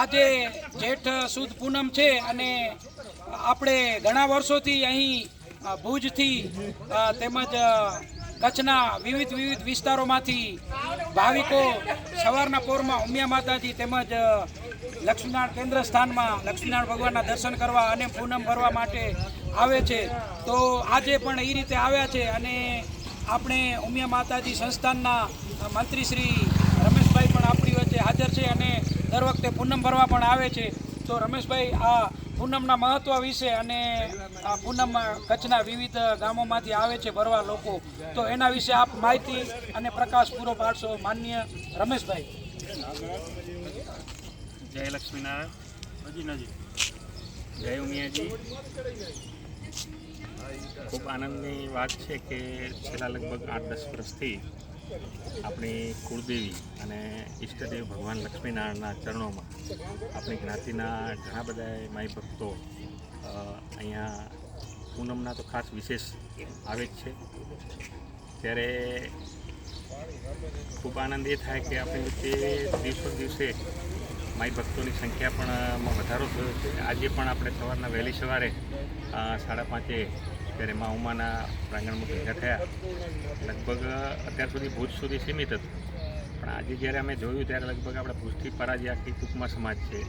આજે જેઠ સુદ પૂનમ છે અને આપણે ઘણા વર્ષોથી અહીં ભુજથી તેમજ કચ્છના વિવિધ વિવિધ વિસ્તારોમાંથી ભાવિકો સવારના પોરમાં ઉમિયા માતાજી તેમજ લક્ષ્મીનારાયણ કેન્દ્ર સ્થાનમાં લક્ષ્મીનારાયણ ભગવાનના દર્શન કરવા અને પૂનમ ભરવા માટે આવે છે. તો આજે પણ એ રીતે આવ્યા છે અને આપણે ઉમિયા માતાજી સંસ્થાનના મંત્રી શ્રી રમેશભાઈ પણ આપણી વચ્ચે હાજર છે અને દર વખતે પૂનમ ભરવા પણ આવે છે. તો રમેશભાઈ, આ પૂનમના મહત્વ વિશે અને આ પૂનમ કચ્છના વિવિધ ગામોમાંથી આવે છે ભરવા લોકો, તો એના વિશે આપ માહિતી અને પ્રકાશ પૂરો પાડશો માન્ય રમેશભાઈ. જય લક્ષ્મીનારાયણ. હજી જય ઉમિયાજી. ખૂબ આનંદની વાત છે કે છેલ્લા લગભગ આઠ દસ વર્ષથી આપણી કુળદેવી અને ઈષ્ટદેવ ભગવાન લક્ષ્મીનારાયણના ચરણોમાં આપણી જ્ઞાતિના ઘણા બધા માઈ ભક્તો અહીંયા પૂનમના તો ખાસ વિશેષ આવે જ છે. ત્યારે ખૂબ આનંદ એ થાય કે આપણી વચ્ચે દિવસો દિવસે માઈ ભક્તોની સંખ્યા પણ વધારો થયો છે. આજે પણ આપણે સવારના વહેલી સવારે સાડા પાંચે ત્યારે મા ઉમાના પ્રાંગણમાં ભેગા થયા. લગભગ અત્યાર સુધી ભુજ સુધી સીમિત હતું. પણ આજે જ્યારે અમે જોયું ત્યારે લગભગ આપણે ભુજથી પરાજી આખી ટૂંકમાં સમાજ છે.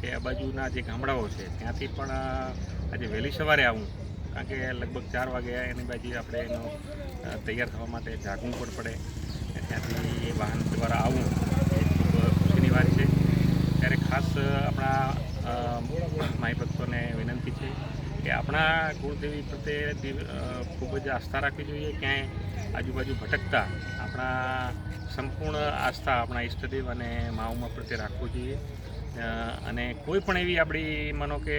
કે આ બાજુના જે ગામડાઓ છે, ત્યાંથી પણ આજે વહેલી સવારે આવું. કારણ કે લગભગ ચાર વાગે એની બાજુ આપણે એનો તૈયાર થવા માટે જાગવું પણ પડે. ત્યાંથી એ વાહન દ્વારા આવવું એ ખૂબ ખુશીની વાત છે. ત્યારે ખાસ આપણા માય ભક્તોને વિનંતી છે કે આપણા કુળદેવી પ્રત્યે ખૂબ જ આસ્થા રાખવી જોઈએ. ક્યાંય આજુબાજુ ભટકતા આપણા સંપૂર્ણ આસ્થા આપણા ઈષ્ટદેવ અને મા ઉમા પ્રત્યે રાખવું જોઈએ. અને કોઈ પણ એવી આપણી માનો કે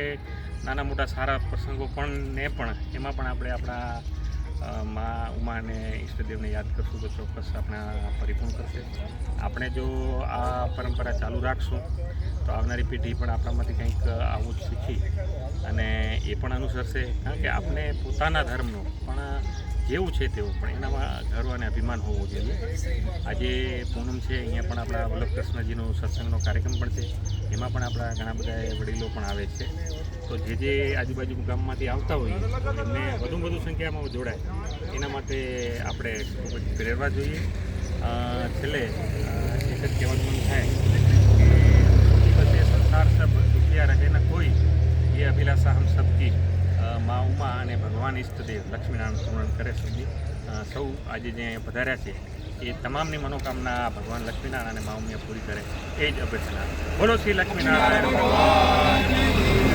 નાના મોટા સારા પ્રસંગો પણ ને પણ એમાં પણ આપણે આપણા મા ઉમા અને ઈષ્ટદેવને યાદ કરશું તો ચોક્કસ આપણા પરિપૂર્ણ કરશે. આપણે જો આ પરંપરા ચાલુ રાખશું, તો આવનારી પેઢી પણ આપણામાંથી કંઈક આવું જ શીખી અને એ પણ અનુસરશે. કારણ કે આપણે પોતાના ધર્મનું પણ જેવું છે તેવું, પણ એનામાં ગર્વ અને અભિમાન હોવું જોઈએ. આજે પૂનમ છે, અહીંયા પણ આપણા વલ્લભ કૃષ્ણજીનો સત્સંગનો કાર્યક્રમ પણ છે. એમાં પણ આપણા ઘણા બધા વડીલો પણ આવે છે. તો જે જે આજુબાજુ ગામમાંથી આવતા હોય, એમને વધુ વધુ સંખ્યામાં જોડાય. એના માટે આપણે ખૂબ જ પ્રેરવા જોઈએ. છેલ્લે એક જ કહેવાનું મન થાય કે સંસાર સબ દુખિયા રહે ન કોઈ, એ અભિલાષા હમ સબકી મા ઉમા અને ભગવાન ઈષ્ટદેવ લક્ષ્મીનારાયણ સ્મરણ કરે સુધી સૌ આજે જે પધાર્યા છે, એ તમામની મનોકામના ભગવાન લક્ષ્મીનારાયણ અને મા ઉમિયા પૂરી કરે. એ જ અભ્યર્થના બોલો શ્રી લક્ષ્મીનારાયણ.